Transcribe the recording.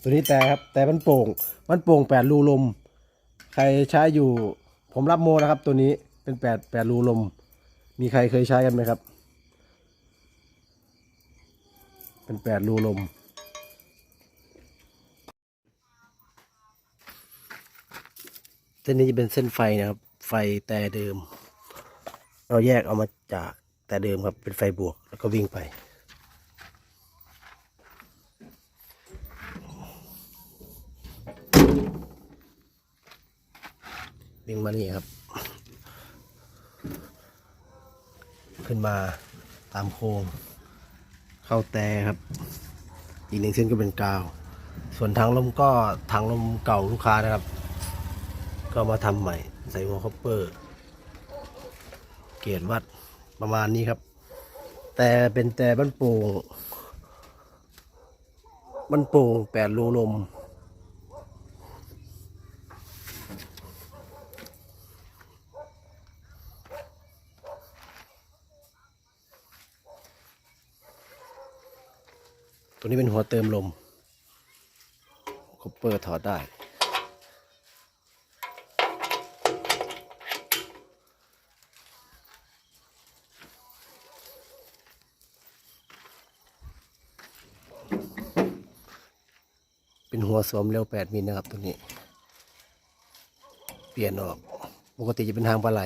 ตัวนี้แต่ครับแต่มันโป่ง มันโป่งแปดรูลม ใครใช้อยู่ ผมรับโมนะครับ ตัวนี้เป็นแปดแปดรูลม มีใครเคยใช้กันไหมครับ เป็นแปดรูลมเส้นนี้จะเป็นเส้นไฟนะครับ ไฟแต่เดิม เราแยกเอามาจากแต่เดิมครับเป็นไฟบวกแล้วก็วิ่งไป วิ่งมานี่ครับ ขึ้นมาตามโค้งเข้าแต่ครับ อีกหนึ่งเส้นก็เป็นกาว ส่วนทางลมก็ทางลมเก่าลูกค้านะครับ ก็มาทำใหม่ ใส่หัวคอปเปอร์ เกียรวัดประมาณนี้ครับ แต่เป็นแต่บ้านโป่งบ้านโป่งแปดรูลม ตัวนี้เป็นหัวเติมลมคอปเปอร์ถอดได้ เป็นหัวสวมเร็ว8มิลนะครับตัวนี้ เปลี่ยนออก ปกติจะเป็นทางปลาไหล